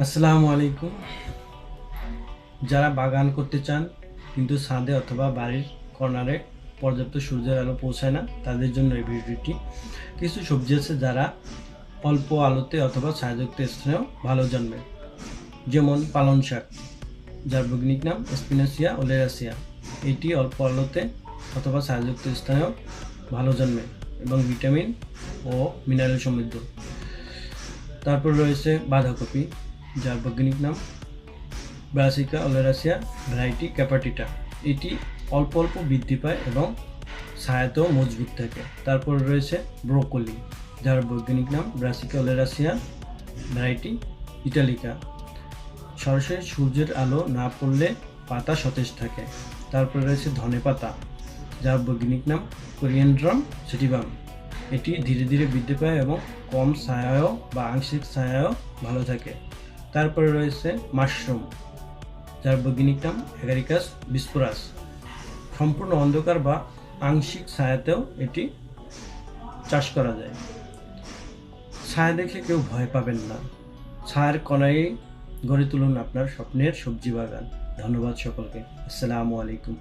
আসসালামু আলাইকুম। যারা বাগান করতে চান, কিন্তু ছাদে অথবা বাড়ির কর্নারে পর্যাপ্ত সূর্যের আলো পৌঁছায় না, তাদের জন্য এই ভিডিওটি। কিছু সবজি আছে যারা অল্প আলোতে অথবা ছায়াযুক্ত স্থানেও ভালো জন্মে যেমন পালং শাক, যার বৈজ্ঞানিক নাম স্পিনাসিয়া ওলেরাসিয়া। এটি অল্প আলোতে অথবা ছায়াযুক্ত স্থানেও ভালো জন্মে এবং ভিটামিন ও মিনারেল সমৃদ্ধ। তারপর রয়েছে বাঁধাকপি যার বৈজ্ঞানিক নাম ব্রাসিকা ওলেরাসিয়া ভ্যারাইটি ক্যাপাটিটা। এটি অল্প অল্প বৃদ্ধি পায় এবং ছায়াতেও মজবুত থাকে। তারপর রয়েছে ব্রোকলি, যার বৈজ্ঞানিক নাম ব্রাসিকা ওলেরাসিয়া ভ্যারাইটি ইটালিকা। সরাসরি সূর্যের আলো না পড়লে পাতা সতেজ থাকে। তারপর রয়েছে ধনে পাতা, যার বৈজ্ঞানিক নাম কোরিয়ান্ড্রাম সেটিভাম এটি ধীরে ধীরে বৃদ্ধি পায় এবং কম ছায়ায়ও বা আংশিক ছায়ায়ও ভালো থাকে। তারপরে রয়েছে মাশরুম যার বৈজ্ঞানিক নাম এগারিকাস বিস্পোরাস সম্পূর্ণ অন্ধকার বা আংশিক ছায়াতেও এটি চাষ করা যায়। ছায়া দেখে কেউ ভয় পাবেন না। ছায়ার কণায় গড়ে তুলুন আপনার স্বপ্নের সবজি বাগান। ধন্যবাদ সকলকে। আসসালামু আলাইকুম।